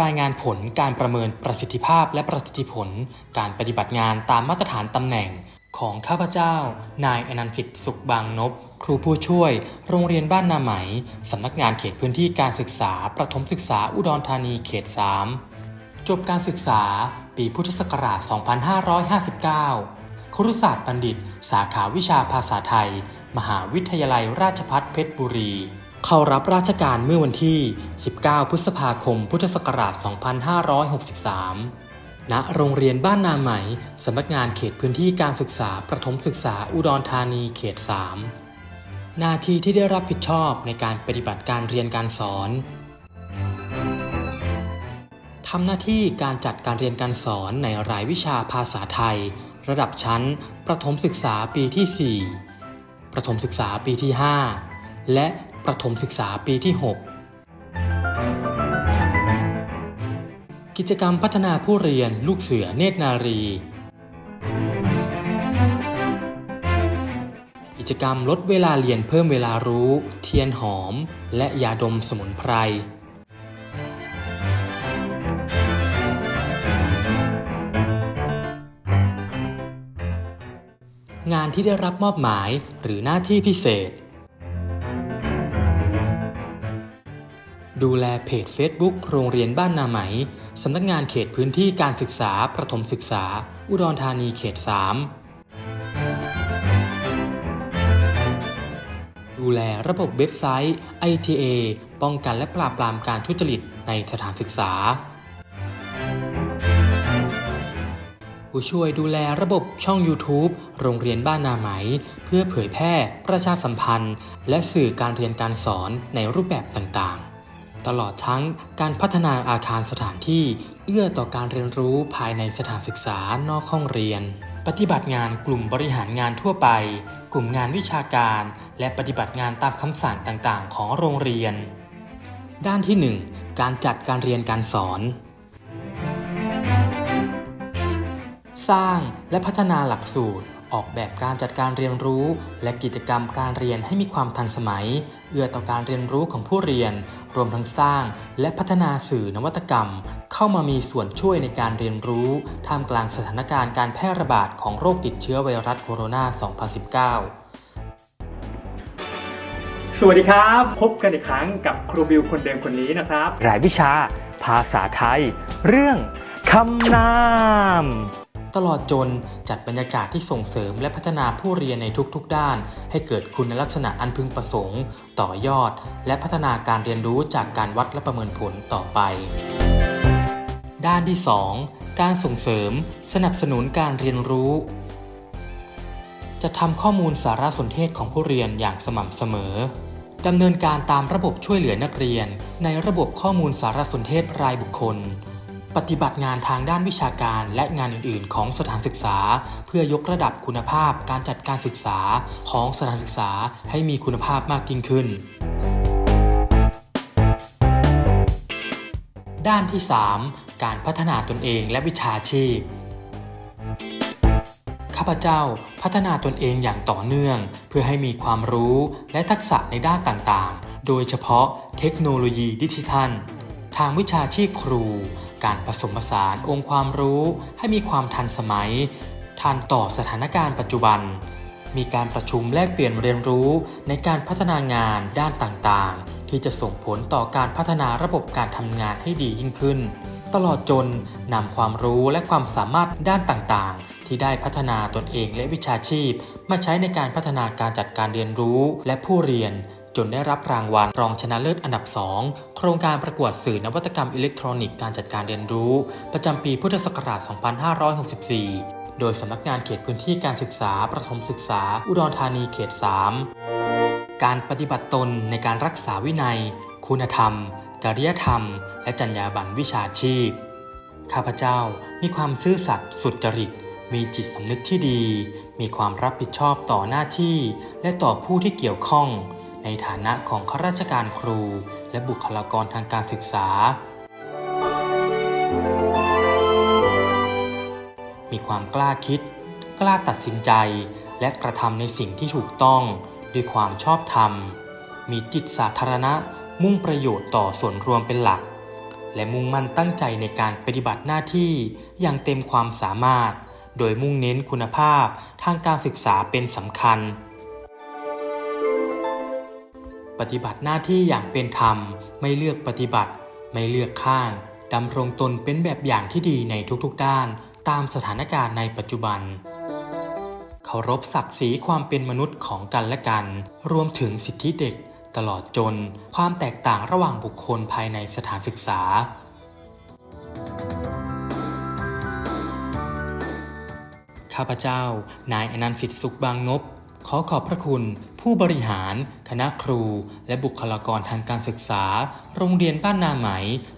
รายงานผลการประเมินประสิทธิภาพและประสิทธิผล การปฏิบัติงานตามมาตรฐานตำแหน่งของข้าพเจ้า นายอนันต์สิทธิ์สุขบางนพครูผู้ช่วย โรงเรียนบ้านนาไหม สำนักงานเขตพื้นที่การศึกษา ประถมศึกษาอุดรธานีเขต 3 จบการศึกษา ปีพุทธศักราช 2559 ครุศาสตร์บัณฑิต สาขาวิชาภาษาไทย มหาวิทยาลัยราชภัฏเพชรบุรี เข้ารับราชการเมื่อวันที่ 19 พฤษภาคม พุทธศักราช 2563 ณ โรงเรียนบ้านนาไหม สำนักงานเขตพื้นที่การศึกษาประถมศึกษาอุดรธานีเขต 3 หน้าที่ที่ได้รับผิดชอบในการปฏิบัติการเรียนการสอนทำหน้าที่การจัดการเรียนการสอนในรายวิชาภาษาไทย ระดับชั้น ประถมศึกษาปีที่ 4 ประถมศึกษาปีที่ 5 และ ประถมศึกษาปีที่ 6 กิจกรรมพัฒนาผู้เรียนลูกเสือเนตรนารี กิจกรรมลดเวลาเรียนเพิ่มเวลารู้ เทียนหอม และยาดมสมุนไพรงานที่ได้รับมอบหมายหรือหน้าที่พิเศษ ดูแลเพจ Facebook โรงเรียนบ้านนาไหม สำนักงานเขตพื้นที่การศึกษาประถมศึกษา อุดรธานีเขต 3 ดูแลระบบเว็บไซต์ ITA ป้องกันและปราบปรามการทุจริตในสถานศึกษา ผู้ช่วยดูแลระบบช่อง YouTube โรงเรียนบ้านนาไหม เพื่อเผยแพร่ ประชาสัมพันธ์ และสื่อการเรียนการสอนในรูปแบบต่างๆ ตลอดทั้งการพัฒนาอาคารสถานที่ เอื้อต่อการเรียนรู้ภายในสถานศึกษานอกห้องเรียน ปฏิบัติงานกลุ่มบริหารงานทั่วไป กลุ่มงานวิชาการ และปฏิบัติงานตามคำสั่งต่างๆ ของโรงเรียน ด้านที่ 1 การจัดการเรียนการสอน สร้างและพัฒนาหลักสูตร ออกแบบการจัดการเรียนรู้ และกิจกรรมการเรียนให้มีความทันสมัย เอื้อต่อการเรียนรู้ของผู้เรียน รวมทั้งสร้าง และพัฒนาสื่อนวัตกรรม เข้ามามีส่วนช่วยในการเรียนรู้ ท่ามกลางสถานการณ์การแพร่ระบาดของโรคติดเชื้อไวรัสโคโรนา 2019สวัสดีครับ พบกันอีกครั้งกับครูบิวคนเดิมคนนี้นะครับ รายวิชา ภาษาไทย เรื่องคำนาม ตลอดจนจัดบรรยากาศที่ส่งเสริมและพัฒนาผู้เรียนในทุกๆ ด้าน ให้เกิดคุณลักษณะอันพึงประสงค์ ต่อยอด และพัฒนาการเรียนรู้จากการวัดและประเมินผลต่อไป ด้านที่ 2 การส่งเสริม สนับสนุนการเรียนรู้จะทำข้อมูลสารสนเทศของผู้เรียนอย่างสม่ำเสมอ ดำเนินการตามระบบช่วยเหลือนักเรียน ในระบบข้อมูลสารสนเทศรายบุคคล ปฏิบัติงานทางด้านวิชาการและงานอื่น ๆ ของสถานศึกษา เพื่อยกระดับคุณภาพการจัดการศึกษาของสถานศึกษาให้มีคุณภาพมากยิ่งขึ้น ด้านที่ 3 การพัฒนาตนเองและวิชาชีพข้าพเจ้าพัฒนาตนเองอย่างต่อเนื่อง เพื่อให้มีความรู้และทักษะในด้านต่างๆ โดยเฉพาะเทคโนโลยีดิจิทัล ทางวิชาชีพครู การผสมผสานองค์ความรู้ให้มีความทันสมัย ทันต่อสถานการณ์ปัจจุบัน มีการประชุมแลกเปลี่ยนเรียนรู้ในการพัฒนางานด้านต่างๆ ที่จะส่งผลต่อการพัฒนาระบบการทำงานให้ดียิ่งขึ้น ตลอดจนนำความรู้และความสามารถด้านต่างๆที่ได้พัฒนาตนเองและวิชาชีพ มาใช้ในการพัฒนาการจัดการเรียนรู้และผู้เรียน จนได้รับรางวัลรองชนะเลิศอันดับ 2 โครงการประกวดสื่อนวัตกรรมอิเล็กทรอนิกส์การจัดการเรียนรู้ ประจำปีพุทธศักราช 2564 โดยสำนักงานเขตพื้นที่การศึกษา ประถมศึกษา อุดรธานีเขต 3 การปฏิบัติตนในการรักษาวินัย คุณธรรม จริยธรรม และจรรยาบรรณวิชาชีพ ข้าพเจ้ามีความซื่อสัตย์สุจริตมีจิตสำนึกที่ดี มีความรับผิดชอบต่อหน้าที่ และต่อผู้ที่เกี่ยวข้อง ในฐานะของข้าราชการครู และบุคลากรทางการศึกษา มีความกล้าคิด กล้าตัดสินใจ และกระทำในสิ่งที่ถูกต้องด้วยความชอบธรรม มีจิตสาธารณะมุ่งประโยชน์ต่อส่วนรวมเป็นหลัก และมุ่งมั่นตั้งใจในการปฏิบัติหน้าที่อย่างเต็มความสามารถ โดยมุ่งเน้นคุณภาพทางการศึกษาเป็นสำคัญ ปฏิบัติหน้าที่อย่างเป็นธรรม ไม่เลือกปฏิบัติ ไม่เลือกข้างดำรงตนเป็นแบบอย่างที่ดีในทุกๆด้าน ตามสถานการณ์ในปัจจุบัน เคารพศักดิ์ศรีความเป็นมนุษย์ของกันและกัน รวมถึงสิทธิเด็กตลอดจน ความแตกต่างระหว่างบุคคลภายในสถานศึกษา ข้าพเจ้า นายอนันต์สิทธิสุขบางนบ ขอขอบพระคุณ ผู้บริหาร คณะครู และบุคลากรทางการศึกษา โรงเรียนบ้านนาไหม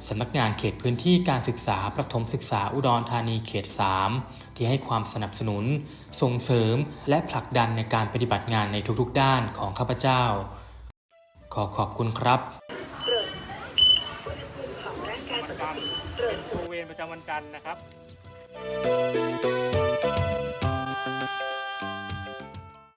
สำนักงานเขตพื้นที่การศึกษาประถมศึกษาอุดรธานีเขต 3 ที่ให้ความสนับสนุน ส่งเสริม และผลักดันในการปฏิบัติงานในทุกๆ ด้านของข้าพเจ้า ขอขอบคุณครับวันจันทร์เป็นครูเวรประจำวันจันทร์นะครับ